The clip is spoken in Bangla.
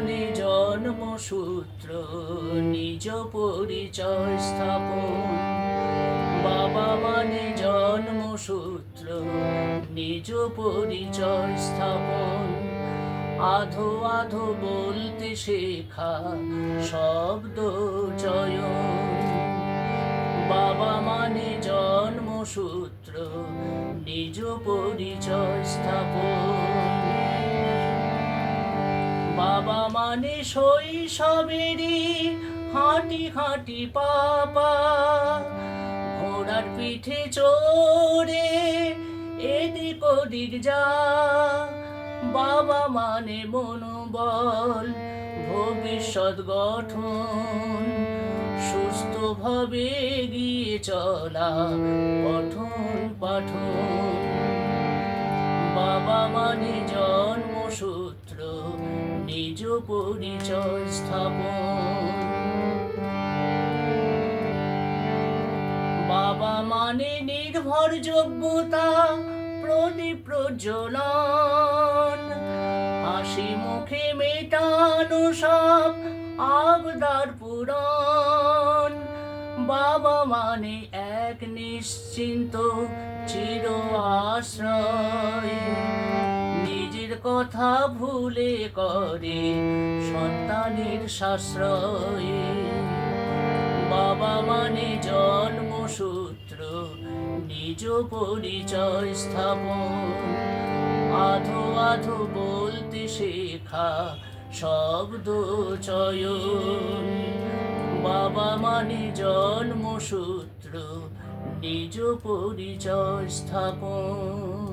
মানে জন্মসূত্র, নিজ পরিচয় স্থাপন। বাবা মানে জন্মসূত্র, নিজ পরিচয় স্থাপন। আধো আধো বলতে শেখা, শব্দ চয়ন। বাবা মানে জন্মসূত্র, নিজ পরিচয় স্থাপন। বাবা মানে শৈশবেরই হাঁটি হাঁটি পাপা। ঘোড়ার পিঠে চড়ে এদিক ওদিক যা। বাবা মানে মনোবল, ভবিষ্যৎ গঠন। সুস্থভাবে এগিয়ে চলা পঠন পাঠন। বাবা মানে পরিচয় স্থাপন বাবা মানে নির্ভরযোগ্যতা প্রদীপ প্রজ্বলন। হাসি মুখে মেটানো সব আবদার পূরণ। বাবা মানে এক নিশ্চিন্ত চির আশ্রয়। নিজের কথা ভুলে করে সন্তানের সাশ্রয়। বাবা মানে জন্মসূত্র নিজ পরিচয় স্থাপন। আধো আধো বলতে শেখা শব্দ চয়ন। বাবা মানে জন্মসূত্র নিজ পরিচয় স্থাপন।